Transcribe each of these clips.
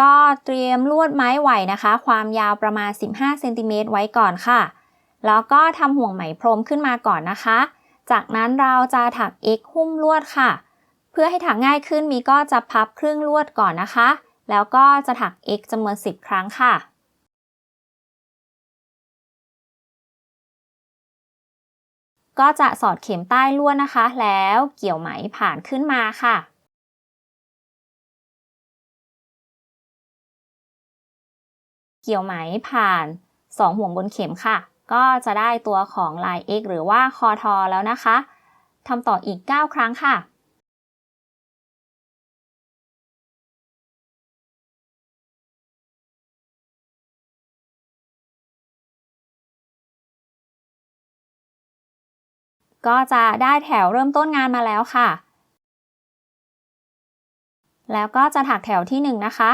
ก็เตรียมลวดไม้ไหวนะคะ ความยาวประมาณ 15 เซนติเมตรไว้ก่อนค่ะ แล้วก็ทำห่วงไหมพรมขึ้นมาก่อนนะคะ จากนั้นเราจะถัก x หุ้มลวดค่ะ เพื่อให้ถักง่ายขึ้นมีก็จะพับครึ่งลวดก่อนนะคะ แล้วก็จะถัก x จำนวน 10 ครั้งค่ะก็จะสอดเข็มใต้ลวดนะคะ แล้วเกี่ยวไหมผ่านขึ้นมาค่ะ เกี่ยวไหมผ่าน 2 ห่วงบนเข็มค่ะ ก็จะได้ตัวของลาย X หรือว่าคอทอแล้วนะคะทำต่ออีก 9 ครั้งค่ะก็จะได้แถวเริ่มต้นงานมาแล้วค่ะ แล้วก็จะถักแถวที่ 1 นะคะ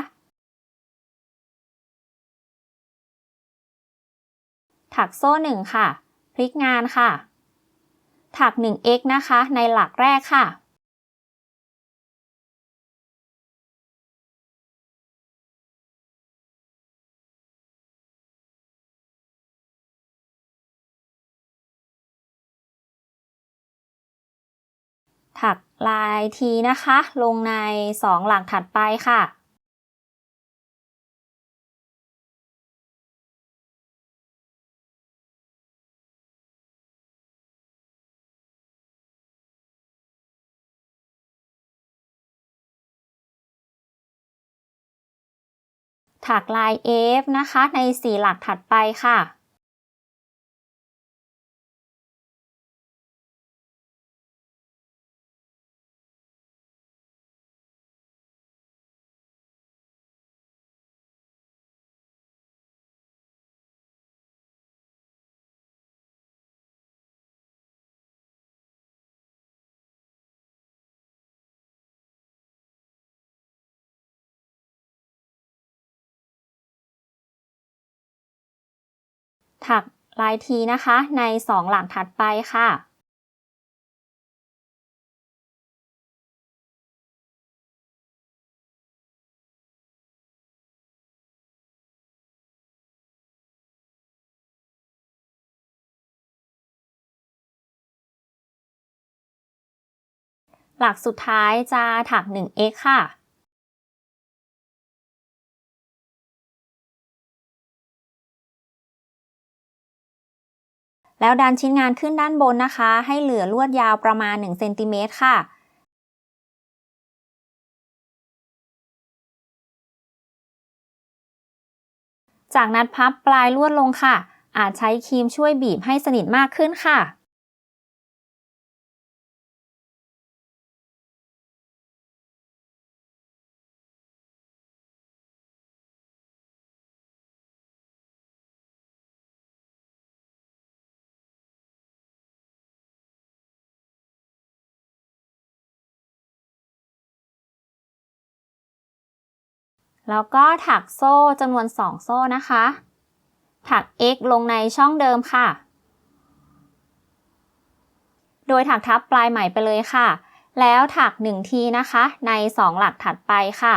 ถักโซ่ 1 ค่ะ พลิกงานค่ะ ถัก 1x นะคะ ในหลักแรกค่ะ ถักลายทีนะคะ ลงใน 2 หลักถัดไปค่ะ ถักลาย F นะคะ ในสีหลักถัดไปค่ะ ถักลายทีนะคะ ใน 2 หลักถัดไปค่ะ หลักสุดท้ายจะถัก 1x ค่ะ แล้วดันชิ้นงานขึ้นด้านบนนะคะ ให้เหลือลวดยาวประมาณ1เซนติเมตรค่ะจากนั้นพับปลายลวดลงค่ะ อาจใช้ครีมช่วยบีบให้สนิทมากขึ้นค่ะ แล้วก็ถักโซ่จำนวน 2 โซ่นะคะ ถัก x ลงในช่องเดิมค่ะ โดยถักทับปลายไหมไปเลยค่ะ แล้วถัก 1 ทีนะคะ ใน 2 หลักถัดไปค่ะ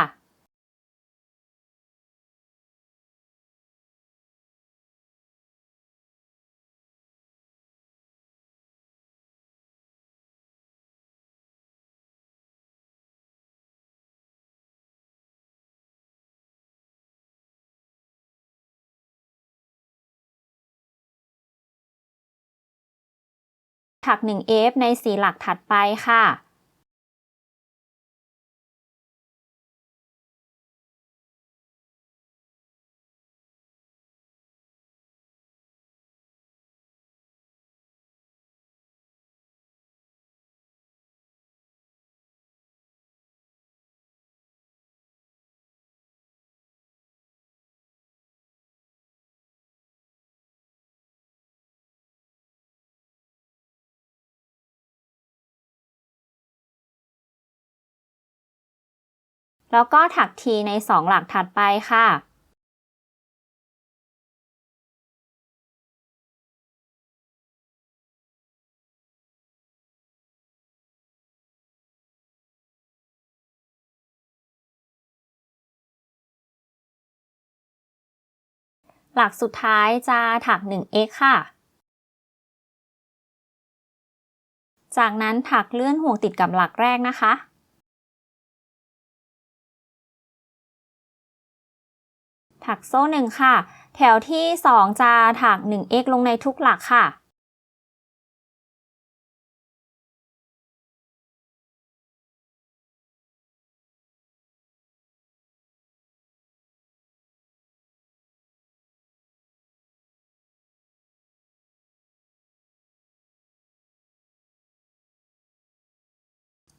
ถัก 1F ในสีหลักถัดไปค่ะ แล้วก็ถักทีใน 2 หลักถัดไปค่ะหลักสุดท้ายจะถัก 1x ค่ะ จากนั้นถักเลื่อนห่วงติดกับหลักแรกนะคะ ถักโซ่หนึ่งค่ะ แถวที่ 2 จะถัก 1x ลงในทุกหลักค่ะ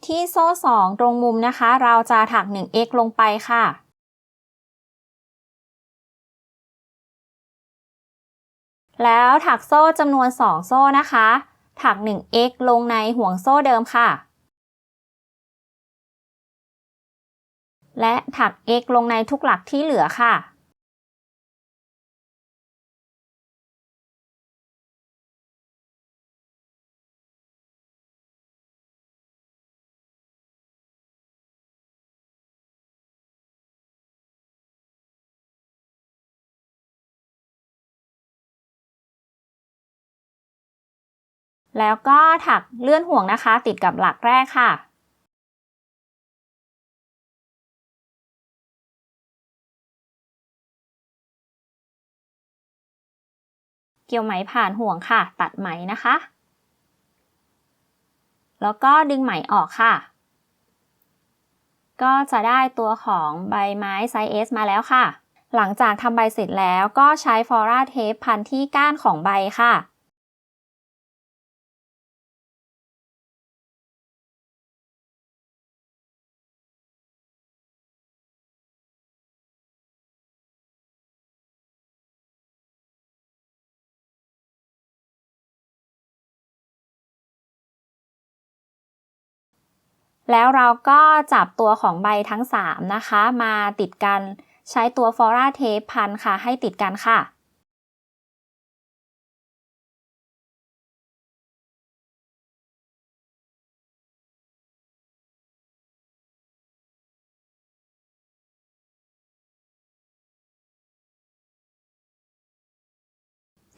ที่โซ่ 2 ตรงมุมนะคะ เราจะถัก 1x ลงไปค่ะ แล้วถักโซ่จำนวน 2 โซ่นะคะ ถัก 1x ลงในห่วงโซ่เดิมค่ะ และถัก x ลงในทุกหลักที่เหลือค่ะ แล้วก็ถักเลื่อนห่วงนะคะ ติดกับหลักแรกค่ะ เกี่ยวไหมผ่านห่วงค่ะ ตัดไหมนะคะ แล้วก็ดึงไหมออกค่ะ ก็จะได้ตัวของใบไม้ไซส์ S มาแล้วค่ะ หลังจากทำใบเสร็จแล้วก็ใช้ฟอร่าเทปพันที่ก้านของใบค่ะ แล้วเราก็จับตัวของใบทั้ง 3 นะคะ มาติดกันใช้ตัวฟอร่าเทปพันค่ะ ให้ติดกันค่ะ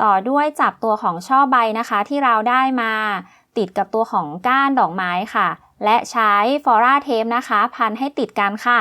ต่อด้วยจับตัวของช่อใบนะคะ ที่เราได้มาติดกับตัวของก้านดอกไม้ค่ะ และใช้ฟอร่าเทปนะคะ พันให้ติดกันค่ะ